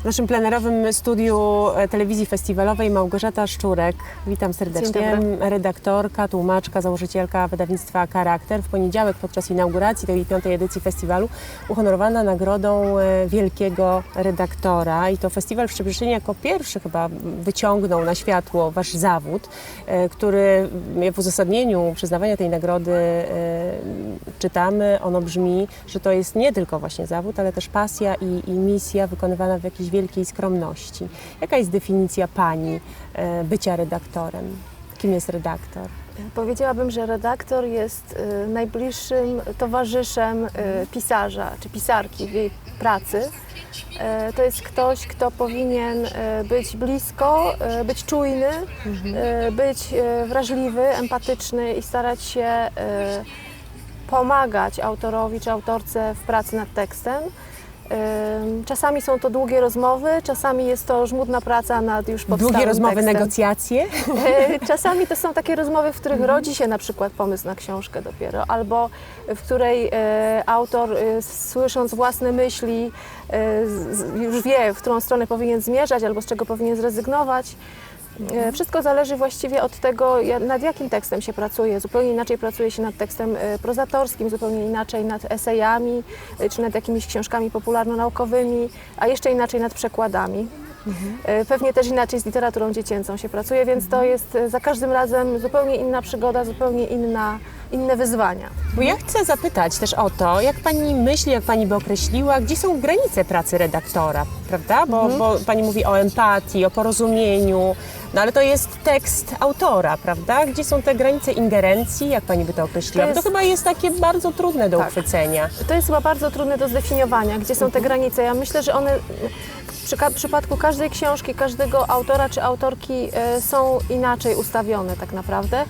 W naszym plenerowym studiu e, telewizji festiwalowej Małgorzata Szczurek. Witam serdecznie. Redaktorka, tłumaczka, założycielka wydawnictwa Charakter. W poniedziałek podczas inauguracji tej piątej edycji festiwalu uhonorowana nagrodą e, wielkiego redaktora. I to festiwal w Szczebrzeszynie jako pierwszy chyba wyciągnął na światło wasz zawód, e, który w uzasadnieniu przyznawania tej nagrody czytamy. Ono brzmi, że to jest nie tylko właśnie zawód, ale też pasja i, i misja wykonywana w wielkiej skromności. Jaka jest definicja Pani e, bycia redaktorem? Kim jest redaktor? Powiedziałabym, że redaktor jest y, najbliższym towarzyszem y, pisarza czy pisarki w jej pracy. To jest ktoś, kto powinien być blisko, być czujny, być wrażliwy, empatyczny i starać się pomagać autorowi czy autorce w pracy nad tekstem. Czasami są to długie rozmowy, czasami jest to żmudna praca nad już powstałym Długie rozmowy, tekstem. negocjacje? E, Czasami to są takie rozmowy, w których rodzi się na przykład pomysł na książkę dopiero, albo w której e, autor e, słysząc własne myśli już wie, w którą stronę powinien zmierzać, albo z czego powinien zrezygnować. E, Wszystko zależy właściwie od tego, nad jakim tekstem się pracuje. Zupełnie inaczej pracuje się nad tekstem e, prozatorskim, zupełnie inaczej nad esejami, e, czy nad jakimiś książkami popularno-naukowymi, a jeszcze inaczej nad przekładami. E, Pewnie też inaczej z literaturą dziecięcą się pracuje, więc to jest e, za każdym razem zupełnie inna przygoda, zupełnie inna, inne wyzwania. Bo ja chcę zapytać też o to, jak Pani myśli, jak Pani by określiła, gdzie są granice pracy redaktora, prawda? Bo, bo Pani mówi o empatii, o porozumieniu, no ale to jest tekst autora, prawda? Gdzie są te granice ingerencji, jak Pani by to określiła? To Bo to jest- chyba jest takie bardzo trudne do Tak. uchwycenia. To jest chyba bardzo trudne do zdefiniowania, gdzie są te granice. Ja myślę, że one w przyka- przypadku każdej książki, każdego autora czy autorki e, są inaczej ustawione tak naprawdę.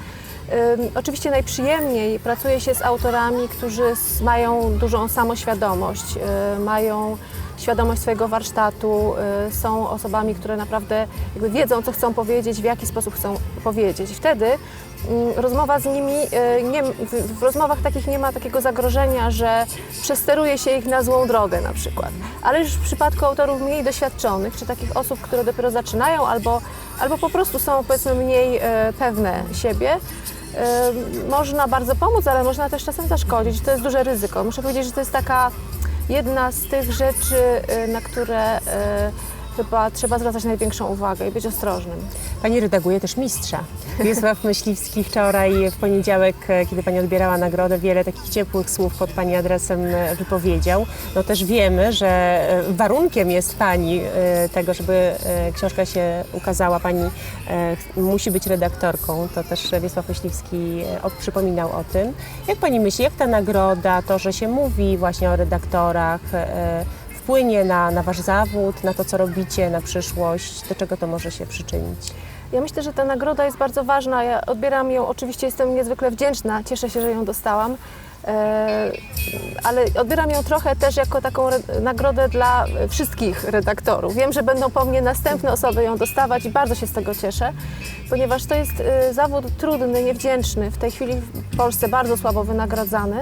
Oczywiście najprzyjemniej pracuje się z autorami, którzy mają dużą samoświadomość, e, mają świadomość swojego warsztatu, e, są osobami, które naprawdę wiedzą, co chcą powiedzieć, w jaki sposób chcą powiedzieć. Wtedy rozmowa z nimi, e, nie, w, rozmowach takich nie ma takiego zagrożenia, że przesteruje się ich na złą drogę na przykład. Ale już w przypadku autorów mniej doświadczonych, czy takich osób, które dopiero zaczynają albo, albo po prostu są powiedzmy mniej e, pewne siebie, e, można bardzo pomóc, ale można też czasem zaszkodzić. To jest duże ryzyko. Muszę powiedzieć, że to jest taka jedna z tych rzeczy, na które chyba trzeba zwracać największą uwagę i być ostrożnym. Pani redaguje też mistrza. Wiesław Myśliwski wczoraj w poniedziałek, e, kiedy Pani odbierała nagrodę, wiele takich ciepłych słów pod Pani adresem e, wypowiedział. No też wiemy, że e, warunkiem jest Pani tego, żeby książka się ukazała. Pani musi być redaktorką. To też Wiesław Myśliwski przypominał o tym. Jak Pani myśli, jak ta nagroda, to, że się mówi właśnie o redaktorach, wpłynie na, na Wasz zawód, na to, co robicie, na przyszłość? Do czego to może się przyczynić? Ja myślę, że ta nagroda jest bardzo ważna. Ja odbieram ją, oczywiście jestem niezwykle wdzięczna, cieszę się, że ją dostałam. E, ale odbieram ją trochę też jako taką nagrodę dla wszystkich redaktorów. Wiem, że będą po mnie następne osoby ją dostawać i bardzo się z tego cieszę, ponieważ to jest e, zawód trudny, niewdzięczny, w tej chwili w Polsce bardzo słabo wynagradzany.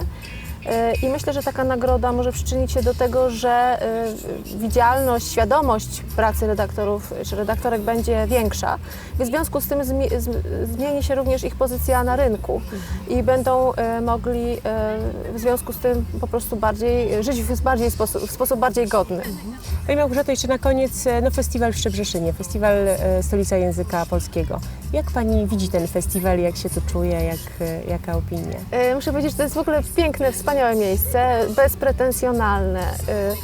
E, I myślę, że taka nagroda może przyczynić się do tego, że e, widzialność, świadomość pracy redaktorów czy redaktorek będzie większa. I w związku z tym zmieni się również ich pozycja na rynku i będą e, mogli w związku z tym po prostu bardziej żyć w, bardziej sposób, w sposób bardziej godny. Pani Małgorzato, jeszcze na koniec no, festiwal w Szczebrzeszynie, festiwal Stolica Języka Polskiego. Jak Pani widzi ten festiwal, jak się tu czuje, jak, jaka opinia? Muszę powiedzieć, że to jest w ogóle piękne, wspaniałe miejsce, bezpretensjonalne. E,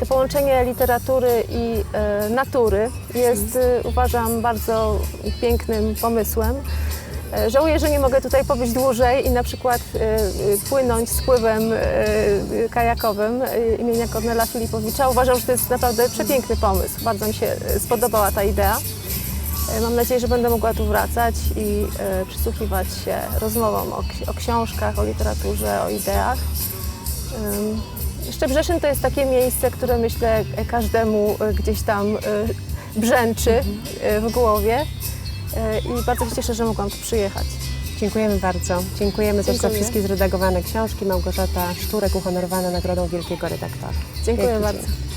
To połączenie literatury i e, natury jest, e, uważam, bardzo pięknym pomysłem. Żałuję, że nie mogę tutaj pobyć dłużej i na przykład płynąć spływem e, e, kajakowym imienia Kornela Filipowicza. Uważam, że to jest naprawdę przepiękny pomysł. Bardzo mi się spodobała ta idea. E, Mam nadzieję, że będę mogła tu wracać i e, przysłuchiwać się rozmowom o, o książkach, o literaturze, o ideach. Szczebrzeszyn to jest takie miejsce, które myślę e, każdemu gdzieś tam brzęczy w głowie i bardzo się cieszę, że mogłam tu przyjechać. Dziękujemy bardzo. Dziękujemy też za Dziękuję. wszystkie zredagowane książki. Małgorzata Szczurek uhonorowana Nagrodą Wielkiego Redaktora. Dziękuję Wielki bardzo. dzięki.